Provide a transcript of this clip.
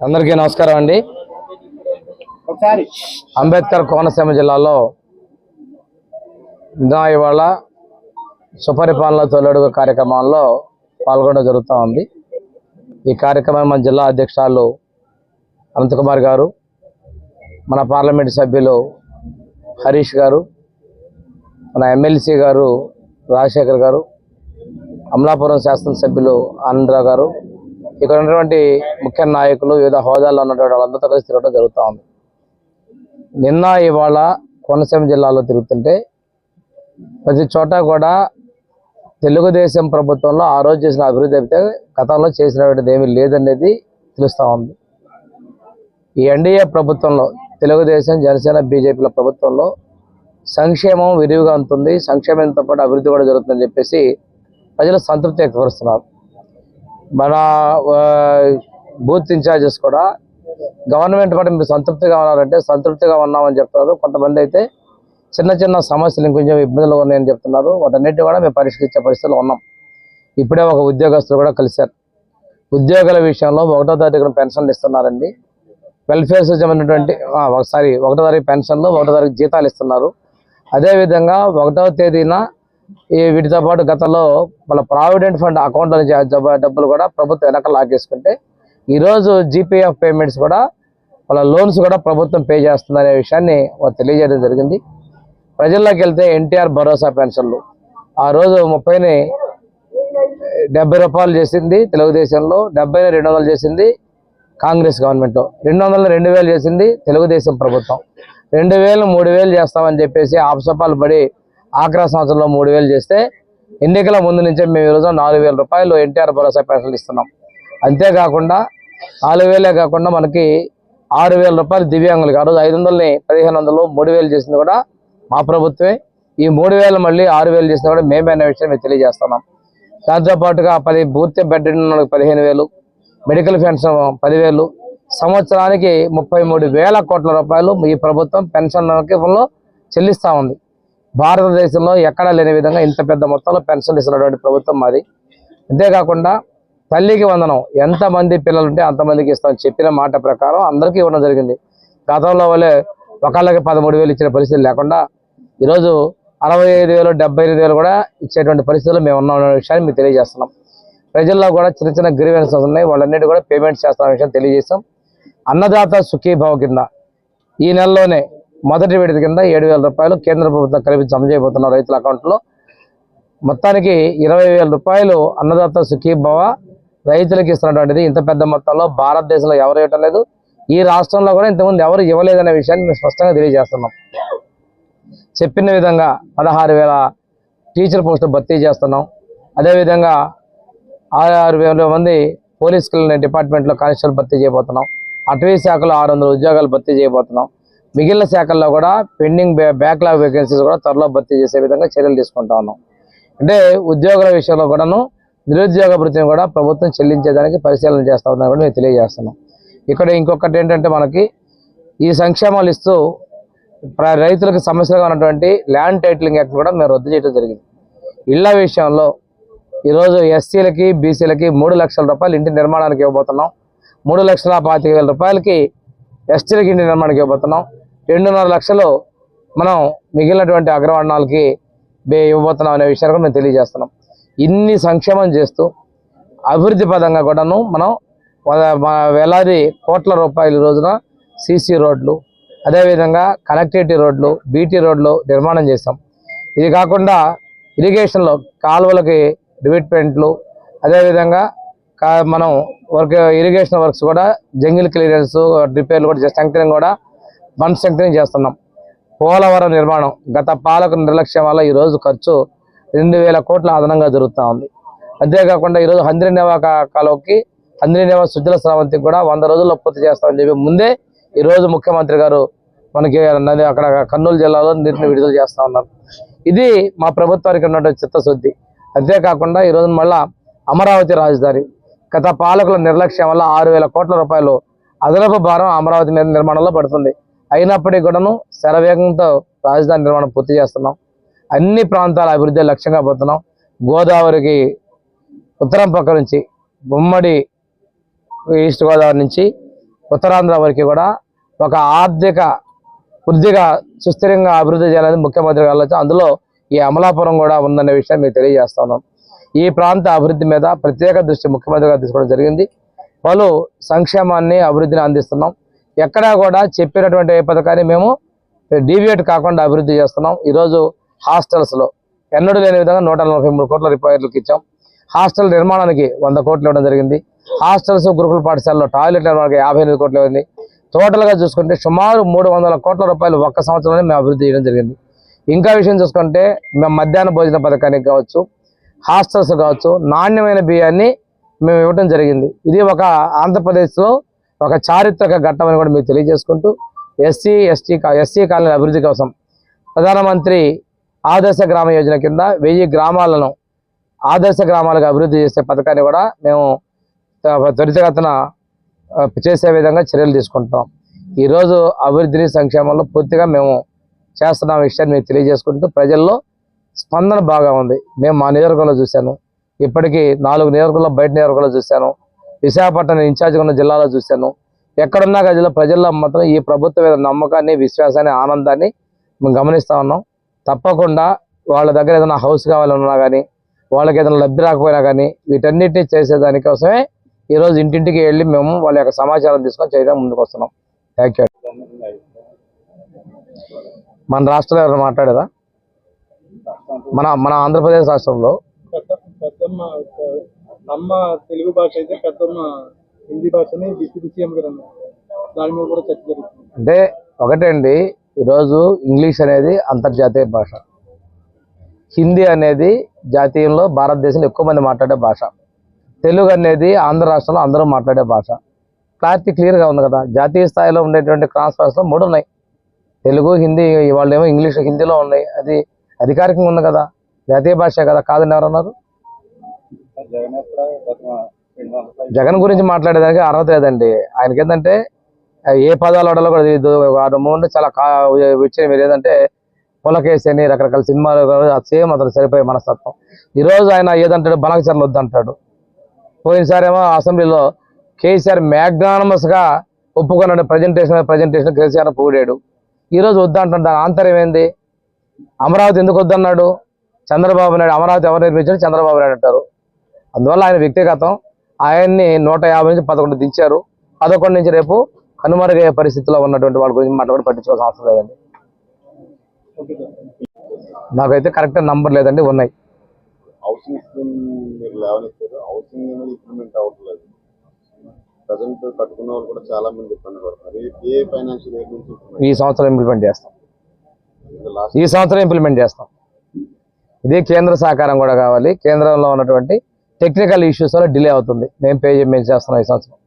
అందరికీ నమస్కారం అండి. ఒకసారి. అంబేద్కర్ కోనసీమ జిల్లాలో ఇంకా ఇవాళ సుపరిపాలన తొలడుగు కార్యక్రమంలో పాల్గొనడం జరుగుతూ ఉంది. ఈ కార్యక్రమం మన జిల్లా అధ్యక్షురాలు అనంతకుమార్ గారు మన పార్లమెంట్ సభ్యులు హరీష్ గారు మన ఎమ్మెల్సీ గారు రాజశేఖర్ గారు అమలాపురం శాసనసభ్యులు ఆనందరావు గారు ఇక్కడ ఉన్నటువంటి ముఖ్య నాయకులు వివిధ హోదాల్లో ఉన్నటువంటి వాళ్ళందరితో కలిసి తిరగడం జరుగుతూ ఉంది. నిన్న ఇవాళ కోనసీమ జిల్లాలో తిరుగుతుంటే ప్రతి చోట కూడా తెలుగుదేశం ప్రభుత్వంలో ఆ రోజు చేసిన అభివృద్ధి అయితే గతంలో చేసినటువంటిది ఏమీ లేదనేది తెలుస్తూ ఉంది. ఈ ఎన్డీఏ ప్రభుత్వంలో తెలుగుదేశం జనసేన బీజేపీల ప్రభుత్వంలో సంక్షేమం విరివిగా ఉంటుంది. సంక్షేమంతో పాటు అభివృద్ధి కూడా జరుగుతుందని చెప్పేసి ప్రజలు సంతృప్తి వ్యక్తపరుస్తున్నారు. మన బూత్ ఇన్ఛార్జెస్ కూడా గవర్నమెంట్ కూడా మీరు సంతృప్తిగా ఉన్నారంటే సంతృప్తిగా ఉన్నామని చెప్తున్నారు. కొంతమంది అయితే చిన్న చిన్న సమస్యలు ఇంకొంచెం ఇబ్బందులు ఉన్నాయని చెప్తున్నారు. వాటన్నిటి కూడా మేము పరిష్కరించే పరిస్థితుల్లో ఉన్నాం. ఇప్పుడే ఒక ఉద్యోగస్తులు కూడా కలిశారు. ఉద్యోగుల విషయంలో ఒకటో తారీఖున పెన్షన్లు ఇస్తున్నారండి. వెల్ఫేర్ సంబంధించినటువంటి ఒకసారి ఒకటో తారీఖు పెన్షన్లు ఒకటో తారీఖు జీతాలు ఇస్తున్నారు. అదేవిధంగా ఒకటవ తేదీన ఈ వీటితో పాటు గతంలో మన ప్రావిడెంట్ ఫండ్ అకౌంట్ నుంచి డబ్బులు కూడా ప్రభుత్వం వెనక లాగేసుకుంటే ఈరోజు జీపీఎఫ్ పేమెంట్స్ కూడా వాళ్ళ లోన్స్ కూడా ప్రభుత్వం పే చేస్తుందనే విషయాన్ని వారు తెలియజేయడం జరిగింది. ప్రజల్లోకి వెళ్తే ఎన్టీఆర్ భరోసా పెన్షన్లు. ఆ రోజు ముప్పైని డెబ్బై రూపాయలు చేసింది తెలుగుదేశంలో డెబ్బైని రెండు వందలు చేసింది కాంగ్రెస్ గవర్నమెంట్. రెండు వందల రెండు వేలు చేసింది తెలుగుదేశం ప్రభుత్వం. రెండు వేలు మూడు వేలు చేస్తామని చెప్పేసి ఆపసపాలు పడి ఆఖరా సంవత్సరంలో మూడు వేలు చేస్తే ఎన్నికల ముందు నుంచే మేము ఈరోజు నాలుగు వేల రూపాయలు ఎన్టీఆర్ భరోసా పెన్షన్లు ఇస్తున్నాం. అంతేకాకుండా నాలుగు వేలే కాకుండా మనకి ఆరు వేల రూపాయలు దివ్యాంగులకి ఆ రోజు ఐదు వందలని పదిహేను వందలు మూడు వేలు చేసింది కూడా మా ప్రభుత్వమే. ఈ మూడు వేలు మళ్ళీ ఆరు వేలు చేసింది కూడా మేమే అనే విషయం మేము తెలియజేస్తున్నాం. దాంతోపాటుగా పది పూర్తి బెడ్ ఉన్న వాళ్ళకి పదిహేను వేలు మెడికల్ పెన్షన్ పదివేలు సంవత్సరానికి ముప్పై మూడు వేల కోట్ల రూపాయలు ఈ ప్రభుత్వం పెన్షన్లకి చెల్లిస్తూ ఉంది. భారతదేశంలో ఎక్కడా లేని విధంగా ఇంత పెద్ద మొత్తంలో పెన్షన్ ఇస్తున్నటువంటి ప్రభుత్వం మాది. అంతేకాకుండా తల్లికి వందనం ఎంతమంది పిల్లలు ఉంటే అంతమందికి ఇస్తాం చెప్పిన మాట ప్రకారం అందరికీ ఇవ్వడం జరిగింది. గతంలో వల్లే ఒకళ్ళకి పదమూడు వేలు ఇచ్చిన పరిస్థితి లేకుండా ఈరోజు అరవై ఐదు వేలు డెబ్బై ఐదు వేలు కూడా ఇచ్చేటువంటి పరిస్థితులు మేము ఉన్నాం అనే విషయాన్ని మీకు తెలియజేస్తున్నాం. ప్రజల్లో కూడా చిన్న చిన్న గ్రీవెన్సెస్ ఉన్నాయి. వాళ్ళన్నిటి కూడా పేమెంట్స్ చేస్తున్న విషయం తెలియజేస్తాం అన్నదాత సుఖీభావ కింద ఈ నెలలోనే మొదటి విడత కింద ఏడు వేల రూపాయలు కేంద్ర ప్రభుత్వం కలిపి జమ చేయబోతున్న రైతుల అకౌంట్లో. మొత్తానికి ఇరవై వేల రూపాయలు అన్నదాత సుఖీభవ రైతులకు ఇస్తున్నటువంటిది. ఇంత పెద్ద మొత్తంలో భారతదేశంలో ఎవరు ఇవ్వటం లేదు. ఈ రాష్ట్రంలో కూడా ఇంతకుముందు ఎవరు ఇవ్వలేదనే విషయాన్ని మేము స్పష్టంగా తెలియజేస్తున్నాం. చెప్పిన విధంగా పదహారు వేల టీచర్ పోస్టులు భర్తీ చేస్తున్నాం. అదేవిధంగా ఆరు ఆరు వేల మంది పోలీస్ డిపార్ట్మెంట్లో కానిస్టేబుల్ భర్తీ చేయబోతున్నాం. అటవీ శాఖలో ఆరు వందల ఉద్యోగాలు భర్తీ చేయబోతున్నాం. మిగిలిన శాఖల్లో కూడా పెండింగ్ బ్యాక్లాగ్ వేకెన్సీస్ కూడా త్వరలో భర్తీ చేసే విధంగా చర్యలు తీసుకుంటా ఉన్నాం. అంటే ఉద్యోగుల విషయంలో కూడాను నిరుద్యోగ భృతిని కూడా ప్రభుత్వం చెల్లించేదానికి పరిశీలన చేస్తా ఉందని కూడా మేము తెలియజేస్తున్నాం. ఇక్కడ ఇంకొకటి ఏంటంటే మనకి ఈ సంక్షేమాలు ఇస్తూ రైతులకు సమస్యలుగా ఉన్నటువంటి ల్యాండ్ టైటిలింగ్ యాక్ట్ కూడా మేము రద్దు చేయడం జరిగింది. ఇళ్ళ విషయంలో ఈరోజు ఎస్సీలకి బీసీలకి మూడు లక్షల రూపాయలు ఇంటి నిర్మాణానికి ఇవ్వబోతున్నాం. మూడు లక్షల పాతిక వేల రూపాయలకి ఎస్టీలకి ఇంటి నిర్మాణానికి ఇవ్వబోతున్నాం. రెండున్నర లక్షలు మనం మిగిలినటువంటి అగ్రవర్ణాలకి బే- ఇవ్వబోతున్నాం అనే విషయాన్ని కూడా మేము తెలియజేస్తున్నాం. ఇన్ని సంక్షేమం చేస్తూ అభివృద్ధి పదంగా కూడాను మనం వేలాది కోట్ల రూపాయల రోజున సీసీ రోడ్లు అదేవిధంగా కనెక్టివిటీ రోడ్లు బీటీ రోడ్లు నిర్మాణం చేస్తాం ఇది కాకుండా ఇరిగేషన్లో కాలువలకి డివిట్మెంట్లు అదేవిధంగా కా- మనం వర్క్ ఇరిగేషన్ వర్క్స్ కూడా జంగిల్ క్లియరెన్స్ రిపేర్లు కూడా స్ట్రెంగ్ కూడా వన్ స్ట్రెంగ్ చేస్తున్నాం. పోలవరం నిర్మాణం గత పాలకుల నిర్లక్ష్యం వల్ల ఈరోజు ఖర్చు రెండు వేల కోట్ల అదనంగా జరుగుతూ ఉంది. అంతేకాకుండా ఈరోజు హంద్రినేవా కాలువకి హంద్రినేవా సుజల స్రావంతి కూడా వంద రోజుల్లో పూర్తి చేస్తామని చెప్పి ముందే ఈరోజు ముఖ్యమంత్రి గారు మనకి నది అక్కడ కర్నూలు జిల్లాలో నీటిని విడుదల చేస్తూ ఉన్నారు. ఇది మా ప్రభుత్వానికి ఉన్నటువంటి చిత్తశుద్ధి. అంతేకాకుండా ఈ రోజు మళ్ళా అమరావతి రాజధాని. గత పాలకుల నిర్లక్ష్యం వల్ల ఆరు వేల కోట్ల రూపాయలు అదనపు భారం అమరావతి మీద నిర్మాణంలో పడుతుంది. అయినప్పటికీ కూడాను శరవేగంతో రాజధాని నిర్మాణం పూర్తి చేస్తున్నాం. అన్ని ప్రాంతాల అభివృద్ధి లక్ష్యంగా పోతున్నాం. గోదావరికి ఉత్తరం పక్క నుంచి ఉమ్మడి ఈస్ట్ గోదావరి నుంచి ఉత్తరాంధ్ర వరకు కూడా ఒక ఆర్థిక వృద్ధిగా సుస్థిరంగా అభివృద్ధి చేయాలని ముఖ్యమంత్రి గారు అందులో ఈ అమలాపురం కూడా ఉందనే విషయం మీకు తెలియజేస్తున్నాం ఈ ప్రాంత అభివృద్ధి మీద ప్రత్యేక దృష్టి ముఖ్యమంత్రి గారు తీసుకోవడం జరిగింది. పలు సంక్షేమాన్ని అభివృద్ధిని అందిస్తున్నాం. ఎక్కడా కూడా చెప్పినటువంటి పథకాన్ని మేము డీవియేట్ కాకుండా అభివృద్ధి చేస్తున్నాం. ఈరోజు హాస్టల్స్లో ఎన్నడూ లేని విధంగా నూట నలభై మూడు కోట్ల రిపేర్లకు ఇచ్చాం. హాస్టల్ నిర్మాణానికి వంద కోట్లు ఇవ్వడం జరిగింది. హాస్టల్స్ గురుకుల పాఠశాలలో టాయిలెట్ నిర్మాణానికి యాభై ఎనిమిది కోట్లు ఇవ్వండి టోటల్గా చూసుకుంటే సుమారు మూడు వందల కోట్ల రూపాయలు ఒక్క సంవత్సరంలో మేము అభివృద్ధి చేయడం జరిగింది. ఇంకా విషయం చూసుకుంటే మేము మధ్యాహ్న భోజన పథకానికి కావచ్చు హాస్టల్స్ కావచ్చు నాణ్యమైన బియ్యాన్ని మేము ఇవ్వడం జరిగింది. ఇది ఒక ఆంధ్రప్రదేశ్లో ఒక చారిత్రక ఘట్టం అని కూడా మీకు తెలియజేసుకుంటూ ఎస్సీ ఎస్టీ ఎస్సీ కాలనీ అభివృద్ధి కోసం ప్రధానమంత్రి ఆదర్శ గ్రామ యోజన కింద వెయ్యి గ్రామాలను ఆదర్శ గ్రామాలకు అభివృద్ధి చేసే పథకాన్ని కూడా మేము త్వరితగతన చేసే విధంగా చర్యలు తీసుకుంటాం ఈరోజు అభివృద్ధిని సంక్షేమంలో పూర్తిగా మేము చేస్తున్న విషయాన్ని మీకు తెలియజేసుకుంటూ ప్రజల్లో స్పందన బాగా ఉంది. మేము మా నియోజకవర్గంలో చూశాను. ఇప్పటికీ నాలుగు నియోజకవర్గంలో బయట నియోజకవర్గంలో చూశాను. విశాఖపట్నం ఇన్ఛార్జ్గా ఉన్న జిల్లాలో చూశాను. ఎక్కడున్నా జిల్లా ప్రజల్లో మాత్రం ఈ ప్రభుత్వం మీద నమ్మకాన్ని విశ్వాసాన్ని ఆనందాన్ని మేము గమనిస్తా ఉన్నాం. తప్పకుండా వాళ్ళ దగ్గర ఏదైనా హౌస్ కావాలన్నా కానీ వాళ్ళకి ఏదైనా లబ్ధి రాకపోయినా కానీ వీటన్నిటిని చేసేదానికోసమే ఈరోజు ఇంటింటికి వెళ్ళి మేము వాళ్ళ యొక్క సమాచారం తీసుకొని చేయడం ముందుకు వస్తున్నాం. థ్యాంక్ యూ మన రాష్ట్రంలో ఎవరైనా మాట్లాడేదా? మన మన ఆంధ్రప్రదేశ్ రాష్ట్రంలో. అమ్మ తెలుగు భాష అయితే పెద్దమ్మ హిందీ భాషని డిప్యూటీ సీఎం గారు దాని మీద కూడా చర్చ జరుగుతుంది. అంటే ఒకటండి ఈరోజు ఇంగ్లీష్ అనేది అంతర్జాతీయ భాష. హిందీ అనేది జాతీయంలో భారతదేశంలో ఎక్కువ మంది మాట్లాడే భాష. తెలుగు అనేది ఆంధ్ర రాష్ట్రంలో అందరూ మాట్లాడే భాష. క్లారిటీ క్లియర్గా ఉంది కదా. జాతీయ స్థాయిలో ఉండేటువంటి ట్రాన్స్ఫర్స్లో మూడు ఉన్నాయి. తెలుగు హిందీ వాళ్ళు ఏమో ఇంగ్లీష్ హిందీలో ఉన్నాయి. అది అధికారికంగా ఉంది కదా. జాతీయ భాష కదా కాదని ఎవరన్నారు? జగన్ గురించి మాట్లాడేదానికి అర్హత లేదండి. ఆయనకి ఏంటంటే ఏ పదాలు ఆడాలో కూడా తెలియదు వాడు చాలా విషయం మీరు ఏదంటే పులకేసి అని రకరకాల సినిమాలు సేమ్ అతను సరిపోయే మనస్తత్వం. ఈ రోజు ఆయన ఏదంటాడు? బలకచర్లు వద్దంటాడు. పోయినసారి ఏమో అసెంబ్లీలో కేసీఆర్ మ్యాగ్నానమస్గా ఒప్పుకున్నాడు. ప్రజెంటేషన్ ప్రజెంటేషన్ కేసీఆర్ పూడాడు ఈ రోజు వద్దంటాడు దాని ఆంతర్యం ఏంది? అమరావతి ఎందుకు వద్దన్నాడు? చంద్రబాబు నాయుడు అమరావతి ఎవరు నిర్మించారు? చంద్రబాబు నాయుడు అంటారు. అందువల్ల ఆయన వ్యక్తిగతం ఆయన్ని నూట యాభై నుంచి పదకొండు దించారు. పదకొండు నుంచి రేపు కనుమరుగయ్యే పరిస్థితిలో ఉన్నటువంటి వాళ్ళ గురించి మాట్లాడి పట్టించుకోవాల్సిన అవసరం లేదండి. నాకైతే కరెక్ట్ నంబర్ లేదండి ఉన్నాయి. ఈ సంవత్సరం ఇంప్లిమెంట్ చేస్తాం. ఈ సంవత్సరం ఇంప్లిమెంట్ చేస్తాం. ఇది కేంద్ర సహకారం కూడా కావాలి. కేంద్రంలో ఉన్నటువంటి టెక్నికల్ ఇష్యూస్ వల్ల డిలే అవుతుంది. మేము పే మేము చేస్తున్నాం ఈ సంవత్సరం.